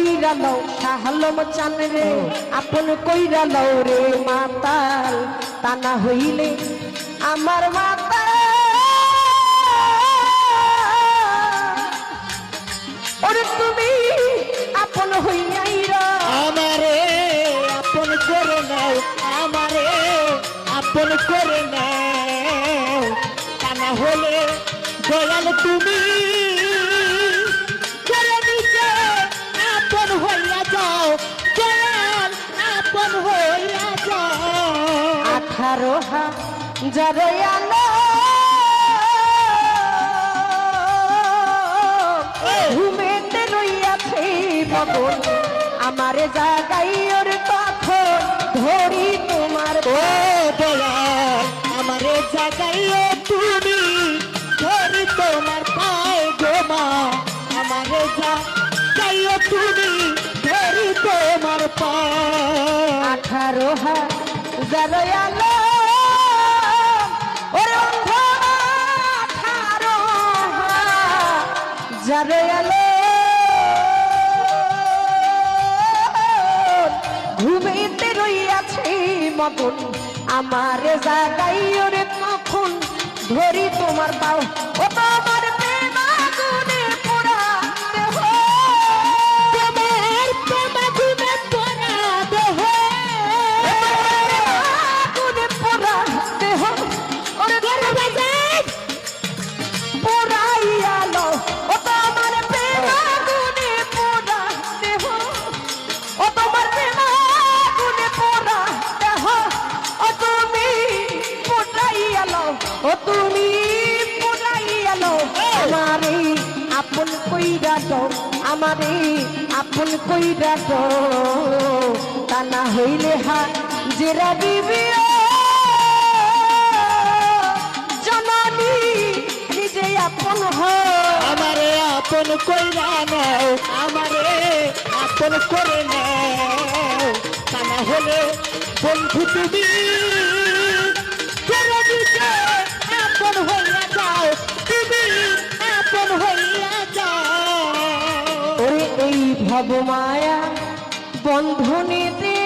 কইরা লও রে, আপন কইরা হইলে আমার মাতা ওরে তুমি আপন হইয়াই রা। আমারে আপন করে নাও, আমারে আপন করে নাও। তা হলে দয়াল তুমি আলো। ঘুমেতে রইয়াছে মগন আমারে জাগাই ওর তখন ধরি তোমার ও আমারে জাগাইও তুমি ধরি তোমার পায়ে আমারে তুমি ধরি তোমার আঠারো হাজার আলো। হাজার আলো। ঘুমেতে রইয়াছে মতন আমার জাগাই তখন। কখন ধরি তোমার পাও তো আমারে আপন কইরা তো তা না হইলে হা জেরা দিবি জননী, নিজে আপন হয় আমারে আপন নাও, আমারে আপন করে নাও। তা না হলে বন্ধু তুমি ভব মায়া বন্ধনীতে।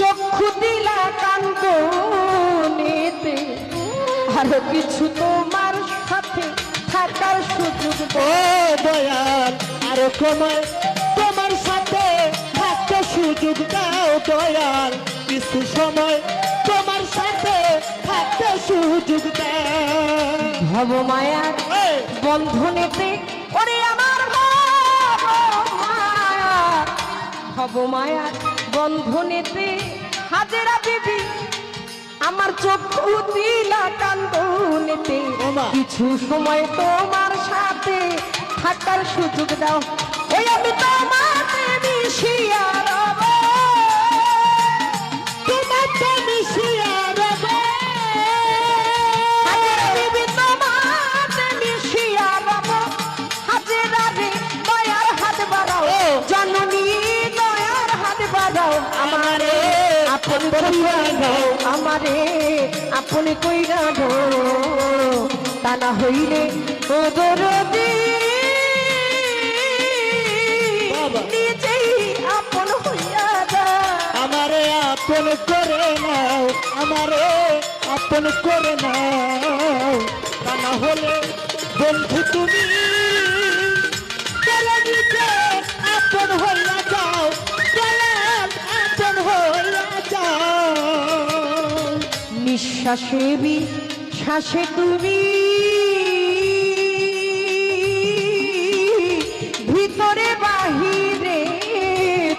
চক্ষু দিলা কান্ত নিতে আরও কিছু তোমার সাথে থাকার সুযোগ ও দয়াল আরও কমায় তোমার সাথে থাকতে সুযোগ দাও দয়াল। কিছু সময় তোমার সাথে থাকতে সুযোগ দাও। ভব এই, বন্ধনেতে ওরে আমার হব মায়া। বন্ধনেতে হাজেরা বিবি আমার চক্ষু দিলা কান্দনেতে। কিছু সময় তোমার সাথে থাকার সুযোগ দাও। ওই আমি তোমাকে বাড়াও আমারে। আপন কইরা দাও আমারে। আপন কইরা দাও। তা না হইলে ও দরদি। নিজেই আপন হইয়া যা আমারে আপন করে নাও আমারে আপন করে নাও। তা না হলে বন্ধু তুমি আপন হইয়া যাও। নিঃশ্বাসে শ্বাসে তুমি ভিতরে বাহিরে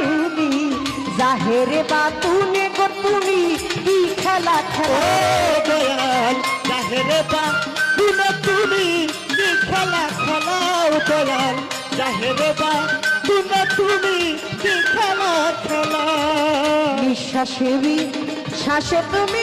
তুমি জাহেরে বা তুনে গো তুমি কি খেলা খেলা? দয়াল জাহেরে বা তুমি তুমি কি খেলা খেলাও দয়াল জাহেরে বা তুমি তুমি কি খেলা খেলাও নিঃশ্বাসে শ্বাসে তুমি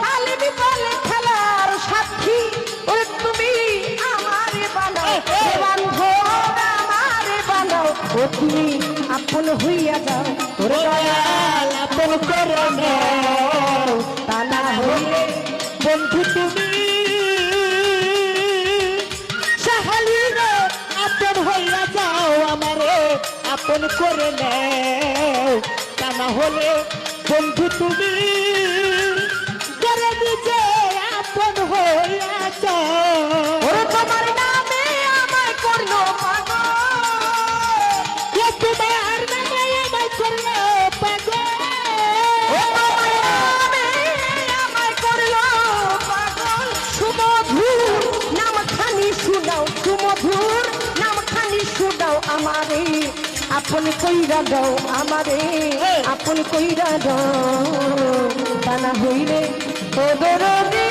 তুমি আপন হইয়া যাও ওরে দয়াল আপন করে তা না হইলে বন্ধু তুমি সাহালি আপন হইয়া যাও, আমারে আপন করে নাও। তা না হলে বন্ধু তুমি করে দিছে আপন হইয়া যাও। আমারে আপন কইরা দাও আমারে আপন কইরা দাও। তা না হইলে ও দরদে